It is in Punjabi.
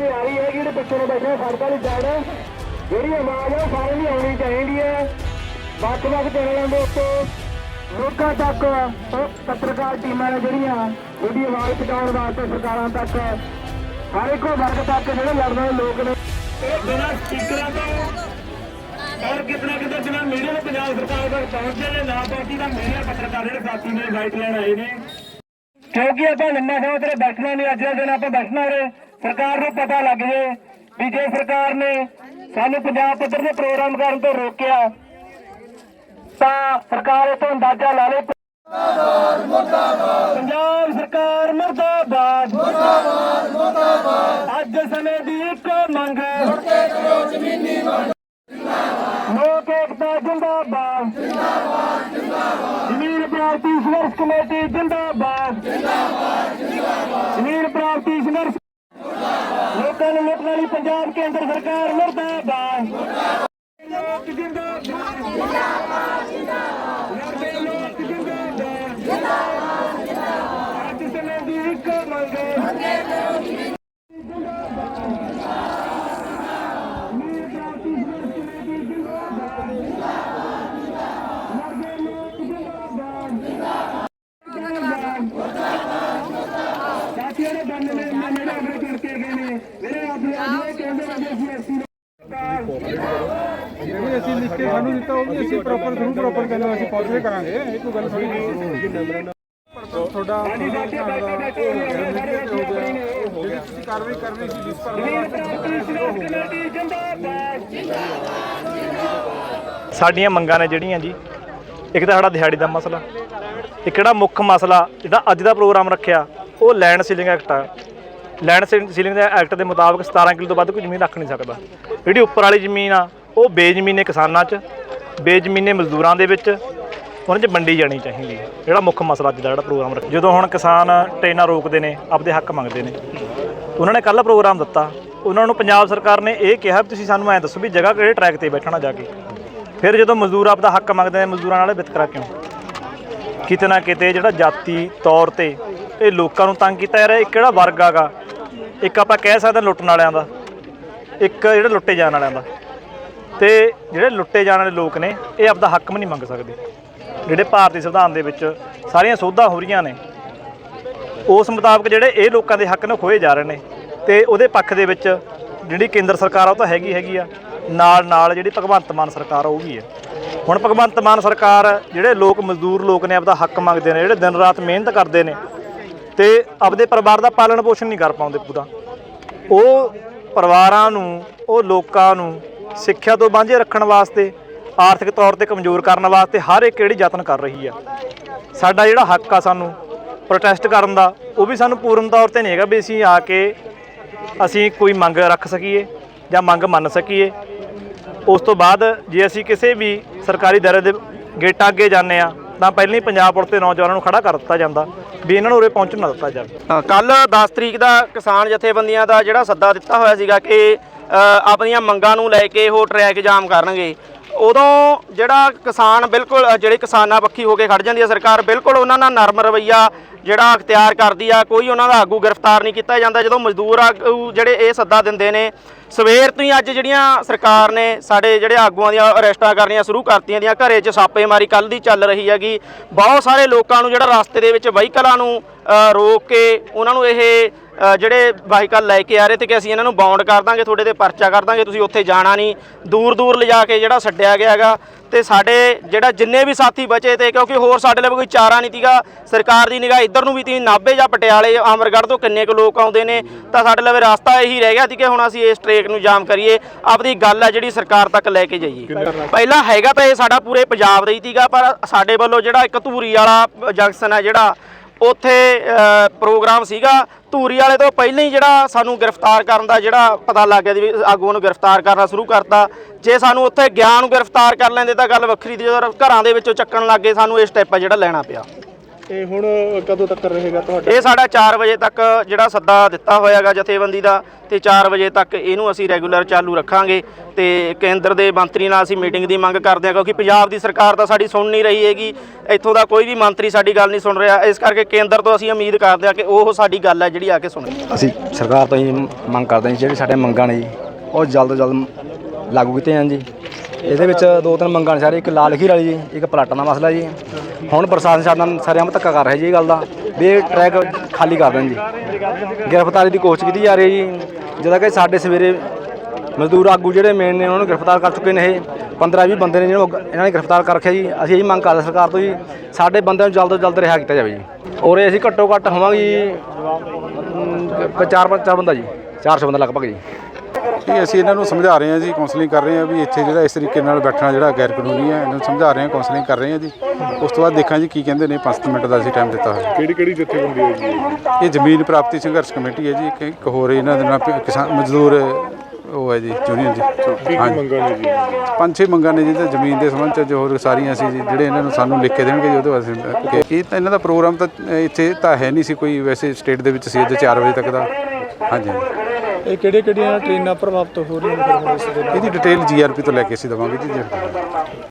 ਜਿਹੜੇ ਪਿੱਛੇ ਨੂੰ ਬੈਠੇ ਸੜਕਾਂ ਦੀ ਸਾਈਡ ਜਿਹੜੀ ਆਵਾਜ਼ ਆ ਸਾਰਿਆਂ ਦੀ ਆਉਣੀ ਚਾਹੀਦੀ ਹੈ। ਵੱਖ-ਵੱਖ ਚੈਨਲਾਂ ਦੇ ਉੱਤੇ ਲੋਕਾਂ ਤੱਕ ਪੱਤਰਕਾਰ ਟੀਮਾਂ ਨੇ ਜਿਹੜੀਆਂ ਉਹਦੀ ਆਵਾਜ਼ ਪਹੁੰਚਾਉਣ ਵਾਸਤੇ ਸਰਕਾਰਾਂ ਤੱਕ, ਹਰ ਇੱਕੋ ਵਰਗ ਤੱਕ ਜਿਹੜੇ ਲੜਨ ਵਾਲੇ ਲੋਕ ਨੇ। ਇਹ ਬਿਨਾਂ ਸਪੀਕਰਾਂ ਤੋਂ ਔਰ ਕਿਤਨਾ ਕਿਤੇ ਬਿਨਾਂ ਮੀਡੀਆ ਦੇ ਪੰਜਾਬ ਸਰਕਾਰ ਤੱਕ ਪਹੁੰਚਦੇ ਨੇ, ਨਾ ਪਾਰਟੀ ਦਾ ਮੀਡੀਆ, ਪੱਤਰਕਾਰ ਜਿਹੜੇ ਸਾਥੀ ਨੇ ਗਾਈਡਲਾਈਨ ਲੈਣ ਆਏ ਨੇ। ਕਿਉਂਕਿ ਆਪਾਂ ਲੰਮਾ ਸਮਾਂ ਤੇਰੇ ਬੈਠਣਾ ਨਹੀਂ, ਅੱਜ ਦਾ ਦਿਨ ਆਪਾਂ ਬੈਠਣਾ ਰਹੇ ਸਰਕਾਰ ਨੂੰ ਪਤਾ ਲੱਗ ਜੇ ਵੀ ਜੇ ਸਰਕਾਰ ਨੇ ਸਾਨੂੰ ਪੰਜਾਬ ਪੱਧਰ ਦੇ ਪ੍ਰੋਗਰਾਮ ਕਰਨ ਤੋਂ ਰੋਕਿਆ ਤਾਂ ਸਰਕਾਰ ਇਹ ਤੋਂ ਅੰਦਾਜ਼ਾ ਲਾ ਲੇ ਪੰਜਾਬ ਸਰਕਾਰ ਮਰਦਾਬਾਦ। ਮਰਦਾਬਾਦ ਮਰਦਾਬਾਦ। ਅੱਜ ਸਮੇਂ ਦੀ ਇੱਕ ਮੰਗ। ਲੋਕ ਏਕਤਾ ਜਿੰਦਾਬਾਦ। ਜਿੰਦਾਬਾਦ ਜਿੰਦਾਬਾਦ। ਜ਼ਮੀਨ ਪ੍ਰਾਪਤੀ ਸੰਘਰਸ਼ ਕਮੇਟੀ ਜਿੰਦਾਬਾਦ। ਜਿੰਦਾਬਾਦ ਜਿੰਦਾਬਾਦ। ਜ਼ਮੀਨ ਪ੍ਰਾਪਤੀ ਸੰਘਰਸ਼ ਲੋਕਾਂ ਨੂੰ ਲੁੱਟਣ ਵਾਲੀ ਪੰਜਾਬ ਕੇਂਦਰ ਸਰਕਾਰ ਮਰਦਾਬਾਦ। ਲੋਕ ਜਿੰਦਾਬਾਦ। ਜਿੰਦਾਬਾਦ ਜਿੰਦਾਬਾਦ ਜਿੰਦਾਬਾਦ। ਜਿੰਦਾਬਾਦ ਅੱਜ ਸਮੇਂ ਦੀ ਇੱਕ ਮੰਗ ਸਾਥੀਆਂ ਨੇ ਬੰਨ ਨੇ ਮੇਰੇ ਅੱਗੇ ਕਰਕੇ ਗਏ ਨੇ ਮੇਰੇ ਆਪਣੇ ਆਪਣੇ ਕਹਿੰਦੇ ਨੇ ਅਸੀਂ ਐਸੀ ਜਿਹੜੀ ਅਸੀਂ ਲਿਖ ਕੇ ਸਾਨੂੰ ਦਿੱਤਾ ਉਹ ਵੀ ਅਸੀਂ ਪ੍ਰੋਪਰ ਥਰੂ ਪ੍ਰੋਪਰ ਕਹਿੰਦੇ ਅਸੀਂ ਪਹੁੰਚੇ ਕਰਾਂਗੇ ਇਹ ਕੋਈ ਗੱਲ ਥੋੜੀ ਨਹੀਂ ਤੁਹਾਡਾ ਤੁਸੀਂ ਕਾਰਵਾਈ ਕਰਨੀ ਸੀ ਜਿਸ ਪਰ ਸਾਡੀਆਂ ਮੰਗਾਂ ਨੇ ਜਿਹੜੀਆਂ ਜੀ, ਇੱਕ ਤਾਂ ਸਾਡਾ ਦਿਹਾੜੀ ਦਾ ਮਸਲਾ, ਇੱਕ ਜਿਹੜਾ ਮੁੱਖ ਮਸਲਾ, ਜਿਹੜਾ ਅੱਜ ਦਾ ਪ੍ਰੋਗਰਾਮ ਰੱਖਿਆ, ਉਹ ਲੈਂਡ ਸੀਲਿੰਗ ਐਕਟ ਆ। ਲੈਂਡ ਸੀਲਿੰਗ ਦੇ ਐਕਟ ਦੇ ਮੁਤਾਬਕ 17 ਕਿੱਲੇ ਤੋਂ ਵੱਧ ਕੋਈ ਜ਼ਮੀਨ ਰੱਖ ਨਹੀਂ ਸਕਦਾ। ਜਿਹੜੀ ਉੱਪਰ ਵਾਲੀ ਜ਼ਮੀਨ ਆ, ਉਹ ਬੇਜ਼ਮੀਨੇ ਕਿਸਾਨਾਂ 'ਚ, ਬੇਜ਼ਮੀਨੇ ਮਜ਼ਦੂਰਾਂ ਦੇ ਵਿੱਚ ਉਹਨਾਂ 'ਚ ਵੰਡੀ ਜਾਣੀ ਚਾਹੀਦੀ ਹੈ। ਜਿਹੜਾ ਮੁੱਖ ਮਸਲਾ ਅੱਜ ਦਾ ਜਿਹੜਾ ਪ੍ਰੋਗਰਾਮ ਰੱਖਿਆ। ਜਦੋਂ ਹੁਣ ਕਿਸਾਨ ਟ੍ਰੇਨਾਂ ਰੋਕਦੇ ਨੇ, ਆਪਦੇ ਹੱਕ ਮੰਗਦੇ ਨੇ। ਉਹਨਾਂ ਨੇ ਕੱਲ੍ਹ ਪ੍ਰੋਗਰਾਮ ਦਿੱਤਾ। ਉਹਨਾਂ ਨੂੰ ਪੰਜਾਬ ਸਰਕਾਰ ਨੇ ਇਹ ਕਿਹਾ ਵੀ ਤੁਸੀਂ ਸਾਨੂੰ ਐਂ ਦੱਸੋ ਵੀ ਜਗ੍ਹਾ ਕਿਹੜੇ ਟਰੈਕ ਤੇ ਬੈਠਣਾ ਜਾ ਕੇ। ਫਿਰ ਜਦੋਂ ਮਜ਼ਦੂਰ ਆਪਦਾ ਹੱਕ ਮੰਗਦੇ ਨੇ, ਮਜ਼ਦੂਰਾਂ ਨਾਲ ਵਿਤਕਰਾ ਕਿਉਂ? ਕਿਤੇ ਨਾ ਕਿਤੇ ਜਿਹੜਾ ਜਾਤੀ ਤੌਰ ਤੇ ਇਹ ਲੋਕਾਂ ਨੂੰ ਤੰਗ ਕੀਤਾ ਜਾ ਰਿਹਾ, ਇਹ ਕਿਹੜਾ ਵਰਗ ਆਗਾ? ਇੱਕ ਆਪਾਂ ਕਹਿ ਸਕਦੇ ਲੁੱਟਣ ਵਾਲਿਆਂ ਦਾ, ਇੱਕ ਜਿਹੜੇ ਲੁੱਟੇ ਜਾਣ ਵਾਲਿਆਂ ਦਾ। ਤੇ ਜਿਹੜੇ ਲੁੱਟੇ ਜਾਣ ਵਾਲੇ ਲੋਕ ਨੇ, ਇਹ ਆਪਦਾ ਹੱਕ ਵੀ ਨਹੀਂ ਮੰਗ ਸਕਦੇ। ਜਿਹੜੇ ਭਾਰਤੀ ਸੰਵਿਧਾਨ ਦੇ ਵਿੱਚ ਸਾਰੀਆਂ ਸੋਧਾਂ ਹੋ ਰਹੀਆਂ ਨੇ, ਉਸ ਮੁਤਾਬਕ ਜਿਹੜੇ ਇਹ ਲੋਕਾਂ ਦੇ ਹੱਕ ਨੇ ਉਹ ਖੋਏ ਜਾ ਰਹੇ ਨੇ। ਤੇ ਉਹਦੇ ਪੱਖ ਦੇ ਵਿੱਚ ਜਿਹੜੀ ਕੇਂਦਰ ਸਰਕਾਰ ਆ, ਉਹ ਤਾਂ ਹੈਗੀ ਹੈਗੀ ਆ। ਨਾਲ ਨਾਲ ਜਿਹੜੀ ਭਗਵੰਤ ਮਾਨ ਸਰਕਾਰ ਆ, ਉਹ ਵੀ ਹੈ। ਹੁਣ ਭਗਵੰਤ ਮਾਨ ਸਰਕਾਰ, ਜਿਹੜੇ ਲੋਕ ਮਜ਼ਦੂਰ ਲੋਕ ਨੇ, ਆਪਦਾ ਹੱਕ ਮੰਗਦੇ ਨੇ, ਜਿਹੜੇ ਦਿਨ ਰਾਤ ਮਿਹਨਤ ਕਰਦੇ ਨੇ ਤੇ ਆਪਦੇ ਪਰਿਵਾਰ ਦਾ ਪਾਲਣ ਪੋਸ਼ਣ ਨਹੀਂ ਕਰ ਪਾਉਂਦੇ ਪੂਰਾ। ਉਹ ਪਰਿਵਾਰਾਂ ਨੂੰ, ਉਹ ਲੋਕਾਂ ਨੂੰ ਸਿੱਖਿਆ ਤੋਂ ਵਾਂਝੇ ਰੱਖਣ ਵਾਸਤੇ, ਆਰਥਿਕ ਤੌਰ ਤੇ ਕਮਜ਼ੋਰ ਕਰਨ ਵਾਸਤੇ ਹਰ ਇੱਕ ਜਿਹੜੀ ਯਤਨ ਕਰ ਰਹੀ ਆ। ਸਾਡਾ ਜਿਹੜਾ ਹੱਕ ਆ ਸਾਨੂੰ ਪ੍ਰੋਟੈਸਟ ਕਰਨ ਦਾ, ਉਹ ਵੀ ਸਾਨੂੰ ਪੂਰਨ ਤੌਰ ਤੇ ਨਹੀਂ ਹੈਗਾ ਵੀ ਅਸੀਂ ਆ ਕੇ ਅਸੀਂ ਕੋਈ ਮੰਗ ਰੱਖ ਸਕੀਏ ਜਾਂ ਮੰਗ ਮੰਨ ਸਕੀਏ। ਉਸ ਤੋਂ ਬਾਅਦ ਜੇ ਅਸੀਂ ਕਿਸੇ ਵੀ ਸਰਕਾਰੀ ਦਾਇਰੇ ਦੇ ਗੇਟਾਂ ਅੱਗੇ ਜਾਂਦੇ ਆ, ਤਾਂ ਪਹਿਲਾਂ ਹੀ ਪੰਜਾਬ ਪੁਲਿਸ ਦੇ ਨੌਜਵਾਨਾਂ ਨੂੰ ਖੜਾ ਕਰ ਦਿੱਤਾ ਜਾਂਦਾ। ਵੀ ਇਹਨਾਂ ਨੂੰ ਉਰੇ ਪਹੁੰਚਣ ਨਾ ਦਿੱਤਾ ਜਾਵੇ। ਕੱਲ 10 ਤਰੀਕ ਦਾ ਕਿਸਾਨ ਜਥੇਬੰਦੀਆਂ ਦਾ ਜਿਹੜਾ ਸੱਦਾ ਦਿੱਤਾ ਹੋਇਆ ਸੀਗਾ ਕਿ ਆਪਣੀਆਂ ਮੰਗਾਂ ਨੂੰ ਲੈ ਕੇ ਉਹ ਟਰੈਕ ਜਾਮ ਕਰਨਗੇ। ਉਦੋਂ ਜਿਹੜਾ ਕਿਸਾਨ ਬਿਲਕੁਲ ਜਿਹੜੇ ਕਿਸਾਨਾਂ ਪੱਖੀ ਹੋ ਕੇ ਖੜ ਜਾਂਦੀ ਹੈ ਸਰਕਾਰ, ਬਿਲਕੁਲ ਉਹਨਾਂ ਨਾਲ ਨਰਮ ਰਵਈਆ ਜਿਹੜਾ ਅਖਤਿਆਰ ਕਰਦੀ ਆ, ਕੋਈ ਉਹਨਾਂ ਦਾ ਆਗੂ ਗ੍ਰਿਫਤਾਰ ਨਹੀਂ ਕੀਤਾ ਜਾਂਦਾ। ਜਦੋਂ ਮਜ਼ਦੂਰ ਆਗੂ ਜਿਹੜੇ ਇਹ ਸੱਦਾ ਦਿੰਦੇ ਨੇ, ਸਵੇਰ ਤੋਂ ਹੀ ਅੱਜ ਜਿਹੜੀਆਂ ਸਰਕਾਰ ਨੇ ਸਾਡੇ ਜਿਹੜੇ ਆਗੂਆਂ ਦੀਆਂ ਅਰੈਸਟਾਂ ਕਰਨੀਆਂ ਸ਼ੁਰੂ ਕਰਤੀਆਂ ਦੀਆਂ, ਘਰੇ 'ਚ ਛਾਪੇਮਾਰੀ ਕੱਲ ਦੀ ਚੱਲ ਰਹੀ ਹੈਗੀ। ਬਹੁਤ ਸਾਰੇ ਲੋਕਾਂ ਨੂੰ ਜਿਹੜਾ ਰਸਤੇ ਦੇ ਵਿੱਚ ਵਹੀਕਲਾਂ ਨੂੰ ਰੋਕ ਕੇ ਉਹਨਾਂ ਨੂੰ ਇਹ ਜਿਹੜੇ ਵਾਹੀਕਲ ਲੈ ਕੇ ਆ ਰਹੇ ਤੇ ਕਿ ਅਸੀਂ ਇਹਨਾਂ ਨੂੰ ਬਾਉਂਡ ਕਰ ਦਾਂਗੇ ਤੁਹਾਡੇ ਤੇ ਪਰਚਾ ਕਰ ਦਾਂਗੇ ਤੁਸੀਂ ਉੱਥੇ ਜਾਣਾ ਨਹੀਂ। ਦੂਰ ਦੂਰ ਲਿਜਾ ਕੇ ਜਿਹੜਾ ਛੱਡਿਆ ਗਿਆ ਹੈਗਾ ਤੇ ਸਾਡੇ ਜਿਹੜਾ ਜਿੰਨੇ ਵੀ ਸਾਥੀ ਬਚੇ ਤੇ ਕਿਉਂਕਿ ਹੋਰ ਸਾਡੇ ਲਈ ਕੋਈ ਚਾਰਾ ਨਹੀਂ ਤੀਗਾ ਸਰਕਾਰ ਦੀ ਨਿਗਾਹ ਇੱਧਰ ਨੂੰ ਵੀ ਤੀ ਨਾਭੇ ਜਾਂ ਪਟਿਆਲੇ ਅਮਰਗੜ੍ਹ ਤੋਂ ਕਿੰਨੇ ਕੁ ਲੋਕ ਆਉਂਦੇ ਨੇ ਤਾਂ ਸਾਡੇ ਲਈ ਰਸਤਾ ਇਹੀ ਰਹਿ ਗਿਆ ਸੀ ਕਿ ਹੁਣ ਅਸੀਂ ਇਸ ਟ੍ਰੇਕ ਨੂੰ ਜਾਮ ਕਰੀਏ। ਆਪਣੀ ਗੱਲ ਹੈ ਜਿਹੜੀ ਸਰਕਾਰ ਤੱਕ ਲੈ ਕੇ ਜਾਈਏ। ਪਹਿਲਾਂ ਹੈਗਾ ਤਾਂ ਇਹ ਸਾਡਾ ਪੂਰੇ ਪੰਜਾਬ ਦਾ ਹੀ ਤੀਗਾ ਪਰ ਸਾਡੇ ਵੱਲੋਂ ਜਿਹੜਾ ਇੱਕ ਧੂਰੀ ਵਾਲਾ ਜੰਕਸ਼ਨ ਹੈ ਜਿਹੜਾ ਉੱਥੇ ਪ੍ਰੋਗਰਾਮ ਸੀਗਾ ਧੂਰੀ ਵਾਲੇ ਤੋਂ ਪਹਿਲਾਂ ਹੀ ਜਿਹੜਾ ਸਾਨੂੰ ਗ੍ਰਿਫਤਾਰ ਕਰਨ ਦਾ ਜਿਹੜਾ ਪਤਾ ਲੱਗ ਗਿਆ ਜੀ ਆਗੂਆਂ ਨੂੰ ਗ੍ਰਿਫਤਾਰ ਕਰਨਾ ਸ਼ੁਰੂ ਕਰਤਾ। ਜੇ ਸਾਨੂੰ ਉੱਥੇ ਗਿਆਨ ਨੂੰ ਗ੍ਰਿਫਤਾਰ ਕਰ ਲੈਂਦੇ ਤਾਂ ਗੱਲ ਵੱਖਰੀ ਸੀ ਜਦੋਂ ਘਰਾਂ ਦੇ ਵਿੱਚੋਂ ਚੱਕਣ ਲੱਗੇ ਸਾਨੂੰ ਇਹ ਸਟੈਪ ਆ ਜਿਹੜਾ ਲੈਣਾ ਪਿਆ। ਇਹ ਹੁਣ ਕਦੋਂ ਤੱਕ ਰਹੇਗਾ ਤੁਹਾਡਾ? ਇਹ ਸਾਡਾ 4 ਵਜੇ ਤੱਕ ਜਿਹੜਾ ਸੱਦਾ ਦਿੱਤਾ ਹੋਇਆਗਾ ਜਥੇਬੰਦੀ ਦਾ ਤੇ 4 ਵਜੇ ਤੱਕ ਇਹਨੂੰ ਅਸੀਂ ਰੈਗੂਲਰ ਚਾਲੂ ਰੱਖਾਂਗੇ ਤੇ ਕੇਂਦਰ ਦੇ ਮੰਤਰੀ ਨਾਲ ਅਸੀਂ ਮੀਟਿੰਗ ਦੀ ਮੰਗ ਕਰਦੇ ਹਾਂ ਕਿਉਂਕਿ ਪੰਜਾਬ ਦੀ ਸਰਕਾਰ ਤਾਂ ਸਾਡੀ ਸੁਣ ਨਹੀਂ ਰਹੀ ਹੈਗੀ ਇੱਥੋਂ ਦਾ ਕੋਈ ਵੀ ਮੰਤਰੀ ਸਾਡੀ ਗੱਲ ਨਹੀਂ ਸੁਣ ਰਿਹਾ ਇਸ ਕਰਕੇ ਕੇਂਦਰ ਤੋਂ ਅਸੀਂ ਉਮੀਦ ਕਰਦੇ ਹਾਂ ਕਿ ਉਹ ਸਾਡੀ ਗੱਲ ਹੈ ਜਿਹੜੀ ਆ ਕੇ ਸੁਣੇ ਅਸੀਂ ਸਰਕਾਰ ਤੋਂ ਹੀ ਮੰਗ ਕਰਦੇ ਹਾਂ ਜਿਹੜੇ ਸਾਡੇ ਮੰਗਾਂ ਨੇ ਜੀ ਉਹ ਜਲਦ ਤੋਂ ਜਲਦ ਲਾਗੂ ਕੀਤੇ ਜਾਣ ਜੀ। ਇਹਦੇ ਵਿੱਚ ਦੋ ਤਿੰਨ ਮੰਗਾਂ ਨੇ ਸਾਰੇ, ਇੱਕ ਲਾਲ ਖੀਰ ਵਾਲੀ ਜੀ, ਇੱਕ ਪਲਾਟਾਂ ਦਾ ਮਸਲਾ ਜੀ। ਹੁਣ ਪ੍ਰਸ਼ਾਸਨ ਸਾਡੇ ਨਾਲ ਸਾਰਿਆਂ ਨੂੰ ਧੱਕਾ ਕਰ ਰਿਹਾ ਜੀ ਇਹ ਗੱਲ ਦਾ, ਵੀ ਇਹ ਟਰੈਕ ਖਾਲੀ ਕਰ ਦੇਣ ਜੀ। ਗ੍ਰਿਫਤਾਰੀ ਦੀ ਕੋਸ਼ਿਸ਼ ਕੀਤੀ ਜਾ ਰਹੀ ਹੈ ਜੀ। ਜਦੋਂ ਕਿ ਸਾਡੇ ਸਵੇਰੇ ਮਜ਼ਦੂਰ ਆਗੂ ਜਿਹੜੇ ਮੇਨ ਨੇ, ਉਹਨਾਂ ਨੂੰ ਗ੍ਰਿਫਤਾਰ ਕਰ ਚੁੱਕੇ ਨੇ ਇਹ। 15 20 ਬੰਦੇ ਨੇ ਜਿਹਨਾਂ ਨੂੰ ਇਹਨਾਂ ਨੇ ਗ੍ਰਿਫਤਾਰ ਕਰ ਰੱਖਿਆ ਜੀ। ਅਸੀਂ ਇਹ ਮੰਗ ਕਰਦੇ ਸਰਕਾਰ ਤੋਂ ਜੀ, ਸਾਡੇ ਬੰਦਿਆਂ ਨੂੰ ਜਲਦ ਤੋਂ ਜਲਦ ਰਿਹਾ ਕੀਤਾ ਜਾਵੇ ਜੀ। ਔਰ ਅਸੀਂ ਘੱਟੋ ਘੱਟ ਹੋਵਾਂਗੇ ਚਾਰ ਪੰਜ, ਚਾਰ ਬੰਦਾ ਜੀ 400 ਬੰਦਾ ਲਗਭਗ ਜੀ। ਇਹ ਅਸੀਂ ਇਹਨਾਂ ਨੂੰ ਸਮਝਾ ਰਹੇ ਹਾਂ ਜੀ ਕਾਉਂਸਲਿੰਗ ਕਰ ਰਹੇ ਹਾਂ ਵੀ ਇੱਥੇ ਜਿਹੜਾ ਇਸ ਤਰੀਕੇ ਨਾਲ ਬੈਠਣਾ ਜਿਹੜਾ ਗੈਰ ਕਾਨੂੰਨੀ ਹੈ ਇਹਨਾਂ ਨੂੰ ਸਮਝਾ ਰਹੇ ਹਾਂ ਕਾਉਂਸਲਿੰਗ ਕਰ ਰਹੇ ਹਾਂ ਜੀ। ਉਸ ਤੋਂ ਬਾਅਦ ਦੇਖਾਂ ਜੀ ਕੀ ਕਹਿੰਦੇ ਨੇ 5 ਮਿੰਟ ਦਾ ਅਸੀਂ ਟਾਈਮ ਦਿੱਤਾ ਹੋਇਆ। ਕਿਹੜੀ ਕਿਹੜੀ ਜਥੇਬੰਦੀ ਹੈ ਜੀ? ਇਹ ਜ਼ਮੀਨ ਪ੍ਰਾਪਤੀ ਸੰਘਰਸ਼ ਕਮੇਟੀ ਹੈ ਜੀ ਇੱਕ- ਇੱਕ ਹੋਰ ਇਹਨਾਂ ਦੇ ਨਾਲ ਕਿਸਾਨ ਮਜ਼ਦੂਰ ਉਹ ਹੈ ਜੀ ਯੂਨੀਅਨ ਜੀ। ਕੀ ਹਾਂਜੀ। ਮੰਗਾਂ ਨੇ ਜੀ? ਪੰਜ ਛੇ ਮੰਗਾਂ ਨੇ ਜੀ ਤੇ ਜ਼ਮੀਨ ਦੇ ਸੰਬੰਧ ਚ ਜੋ ਹੋਰ ਸਾਰੀਆਂ ਸੀ ਜੀ ਜਿਹੜੇ ਇਹਨਾਂ ਨੂੰ ਸਾਨੂੰ ਲਿਖ ਕੇ ਦੇਣਗੇ ਜੀ ਉਹਦੇ ਵਾਸਤੇ ਕਿ ਇਹ ਤਾਂ ਇਹਨਾਂ ਦਾ ਪ੍ਰੋਗਰਾਮ ਤਾਂ ਅ, ਇੱਥੇ ਤਾਂ ਹੈ ਨਹੀਂ ਸੀ ਕੋਈ ਵੈਸੇ ਸਟੇਟ ਦੇ ਵਿੱਚ ਸੀ ਅੱਜ 4 ਵਜੇ ਤੱਕ ਦਾ। ਹਾਂਜੀ ਹਾਂਜੀ। ਇਹ ਕਿਹੜੇ ਕਿਹੜੀਆਂ ਟ੍ਰੇਨਾਂ ਪ੍ਰਭਾਵਿਤ ਹੋ ਰਹੀਆਂ ਨੇ ਫਿਰ ਹੁਣ ਇਸ ਦੇ ਨਾਲ? ਇਹਦੀ ਡਿਟੇਲ ਜੀਆਰਪੀ ਤੋਂ ਲੈ ਕੇ ਅਸੀਂ ਦੇਵਾਂਗੇ ਜੀ